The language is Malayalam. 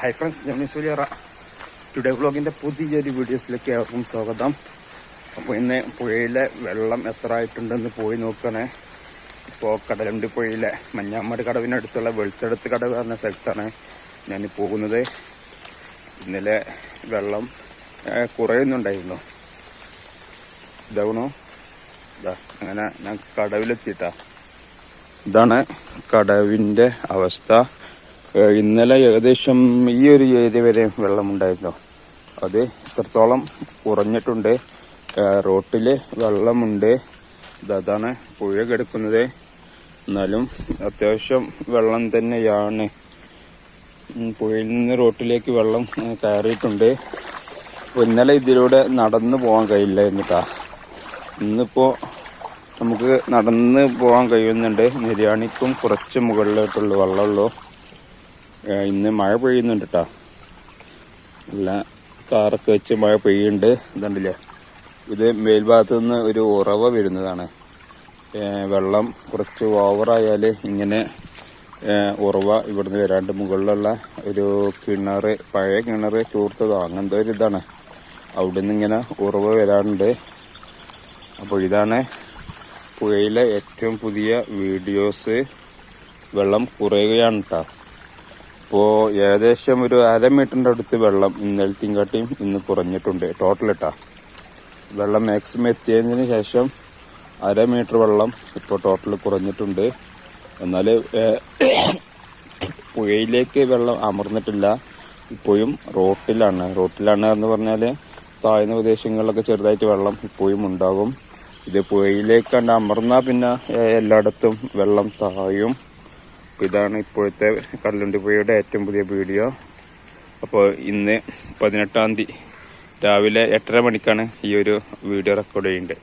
ഹായ് ഫ്രണ്ട്സ് ഞാൻ സൂര്യറ ടുഡേ വ്ളോഗിന്റെ പുതിയൊരു വീഡിയോസിലേക്ക് ഏവർക്കും സ്വാഗതം. അപ്പോൾ ഇന്ന് പുഴയിലെ വെള്ളം എത്ര ആയിട്ടുണ്ടെന്ന് പോയി നോക്കണേ. ഇപ്പോൾ കടലുണ്ടി പുഴയിലെ. മഞ്ഞാമ്മട് കടവിനടുത്തുള്ള വെളുത്തെടുത്ത് കടവ് എന്ന സ്ഥലത്താണ് ഞാൻ പോകുന്നത്. ഇന്നലെ വെള്ളം കുറയുന്നുണ്ടായിരുന്നു. ഇതാവണോ ഇതാ അങ്ങനെ ഞാൻ കടവിലെത്തിയിട്ടാ. ഇതാണ് കടവിന്റെ അവസ്ഥ. ഇന്നലെ ഏകദേശം ഈ ഒരു ഏരിയ വരെ വെള്ളമുണ്ടായിരുന്നു. അത് ഇത്രത്തോളം കുറഞ്ഞിട്ടുണ്ട്. റോട്ടിൽ വെള്ളമുണ്ട്. അതാണ് പുഴ കിടക്കുന്നത്. എന്നാലും അത്യാവശ്യം വെള്ളം തന്നെയാണ്. പുഴയിൽ നിന്ന് റോട്ടിലേക്ക് വെള്ളം കയറിയിട്ടുണ്ട്. അപ്പോൾ ഇന്നലെ ഇതിലൂടെ നടന്നു പോകാൻ കഴിയില്ലായിരുന്നു എന്നിട്ടാ ഇന്നിപ്പോ നമുക്ക് നടന്ന് പോകാൻ കഴിയുന്നുണ്ട്. നിര്യാണിക്കും കുറച്ച് മുകളിലോട്ടുള്ളൂ വെള്ളമുള്ളൂ. ഇന്ന് മഴ പെയ്യുന്നുണ്ട് കേട്ടോ നല്ല കാറൊക്കെ വെച്ച് മഴ പെയ്യുന്നുണ്ട് ഇതുണ്ടല്ലേ? ഇത് മേൽഭാഗത്ത് നിന്ന് ഒരു ഉറവ വരുന്നതാണ്. വെള്ളം കുറച്ച് ഓവറായാൽ ഇങ്ങനെ ഉറവ ഇവിടുന്ന് വരാണ്ട് മുകളിലുള്ള ഒരു കിണർ പഴയ കിണർ ചോർത്തതോ അങ്ങനത്തെ ഒരു ഇതാണ്. അവിടുന്ന് ഇങ്ങനെ ഉറവ വരാറുണ്ട്. അപ്പോൾ ഇതാണ് പുഴയിലെ ഏറ്റവും പുതിയ വീഡിയോസ്. വെള്ളം കുറയുകയാണ് കേട്ടോ ഇപ്പോൾ ഏകദേശം ഒരു അര മീറ്ററിന്റെ അടുത്ത് വെള്ളം ഇന്നലത്തെയും കാട്ടിയും ഇന്ന് കുറഞ്ഞിട്ടുണ്ട്. ടോട്ടൽ ഇട്ടാ. വെള്ളം മാക്സിമം എത്തിയതിന് ശേഷം അര മീറ്റർ വെള്ളം ഇപ്പോൾ ടോട്ടൽ കുറഞ്ഞിട്ടുണ്ട്. എന്നാൽ പുഴയിലേക്ക് വെള്ളം അമർന്നിട്ടില്ല. ഇപ്പോഴും റോട്ടിലാണ്. റോട്ടിലാണ് എന്ന് പറഞ്ഞാൽ താഴ്ന്ന പ്രദേശങ്ങളിലൊക്കെ ചെറുതായിട്ട് വെള്ളം ഇപ്പോഴും ഉണ്ടാകും. ഇത് പുഴയിലേക്ക് കണ്ട് അമർന്നാൽ പിന്നെ എല്ലായിടത്തും വെള്ളം താഴും അപ്പോൾ ഇതാണ് ഇപ്പോഴത്തെ കല്ലുണ്ടി പുഴയുടെ ഏറ്റവും പുതിയ വീഡിയോ. അപ്പോൾ ഇന്ന് പതിനെട്ടാം തീയതി രാവിലെ എട്ടര മണിക്കാണ് ഈ ഒരു വീഡിയോ റെക്കോർഡ് ചെയ്യുന്നത്.